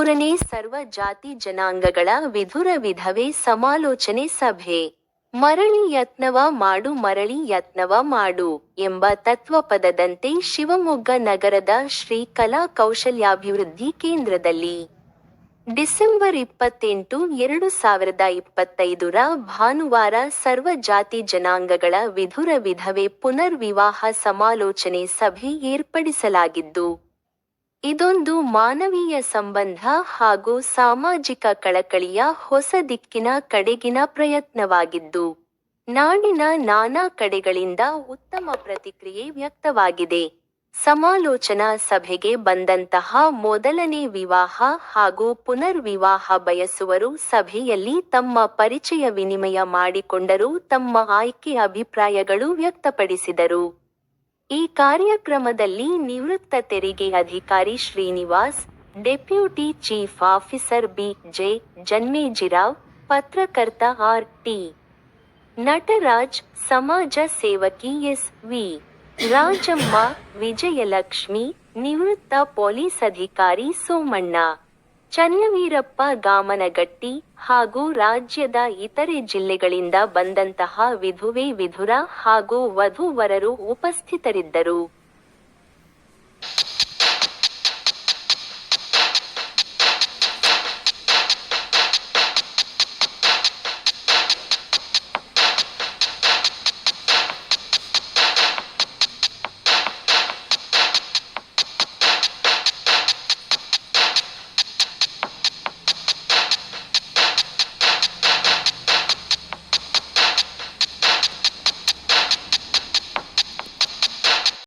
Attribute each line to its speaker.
Speaker 1: ಮೂರನೇ ಸರ್ವ ಜಾತಿ ಜನಾಂಗಗಳ ವಿಧುರ ವಿಧವೆ ಸಮಾಲೋಚನೆ ಸಭೆ. ಮರಳಿ ಯತ್ನವ ಮಾಡು, ಮರಳಿ ಯತ್ನವ ಮಾಡು ಎಂಬ ತತ್ವಪದದಂತೆ ಶಿವಮೊಗ್ಗ ನಗರದ ಶ್ರೀ ಕಲಾ ಕೌಶಲ್ಯಾಭಿವೃದ್ಧಿ ಕೇಂದ್ರದಲ್ಲಿ. ಡಿಸೆಂಬರ್ ಇಪ್ಪತ್ತೆಂಟು, ಎರಡು ಸಾವಿರದ ಇಪ್ಪತ್ತೈದರ ಭಾನುವಾರ ಸರ್ವ ಜಾತಿ ಜನಾಂಗಗಳ ವಿಧುರ ವಿಧವೆ ಪುನರ್ವಿವಾಹ ಸಮಾಲೋಚನೆ ಸಭೆ ಏರ್ಪಡಿಸಲಾಗಿದ್ದು ಇದೊಂದು ಮಾನವೀಯ ಸಂಬಂಧ ಹಾಗೂ ಸಾಮಾಜಿಕ ಕಳಕಳಿಯ ಹೊಸ ದಿಕ್ಕಿನ ಕಡೆಗಿನ ಪ್ರಯತ್ನವಾಗಿದ್ದು, ನಾಡಿನ ನಾನಾ ಕಡೆಗಳಿಂದ ಉತ್ತಮ ಪ್ರತಿಕ್ರಿಯೆ ವ್ಯಕ್ತವಾಗಿದೆ. ಸಮಾಲೋಚನಾ ಸಭೆಗೆ ಬಂದಂತಹ ಮೊದಲನೇ ವಿವಾಹ ಹಾಗೂ ಪುನರ್ವಿವಾಹ ಬಯಸುವರು ಸಭೆಯಲ್ಲಿ ತಮ್ಮ ಪರಿಚಯ ವಿನಿಮಯ ಮಾಡಿಕೊಂಡರು ತಮ್ಮ ಆಯ್ಕೆ ಅಭಿಪ್ರಾಯಗಳು ವ್ಯಕ್ತಪಡಿಸಿದರು. ಈ ಕಾರ್ಯಕ್ರಮದಲ್ಲಿ ನಿವೃತ್ತ ತೆರಿಗೆ ಅಧಿಕಾರಿ Srinivas, deputy chief officer B J Janmejirao, ಪತ್ರಕರ್ತ ಆರ್ ಟಿ ನಟರಾಜ್, ಸಮಾಜ ಸೇವಕಿ ಎಸ್ ವಿ ರಾಜಮ್ಮ, ವಿಜಯಲಕ್ಷ್ಮಿ, ನಿವೃತ್ತ ಪೊಲೀಸ್ ಅಧಿಕಾರಿ ಸೋಮಣ್ಣ. ಚನ್ನವೀರಪ್ಪ ಗಾಮನಗಟ್ಟಿ ಹಾಗೂ ರಾಜ್ಯದ ಇತರೆ ಜಿಲ್ಲೆಗಳಿಂದ ಬಂದಂತಹ ವಿಧುವೆ ವಿಧುರ ಹಾಗೂ ವಧುವರರು ಉಪಸ್ಥಿತರಿದ್ದರು.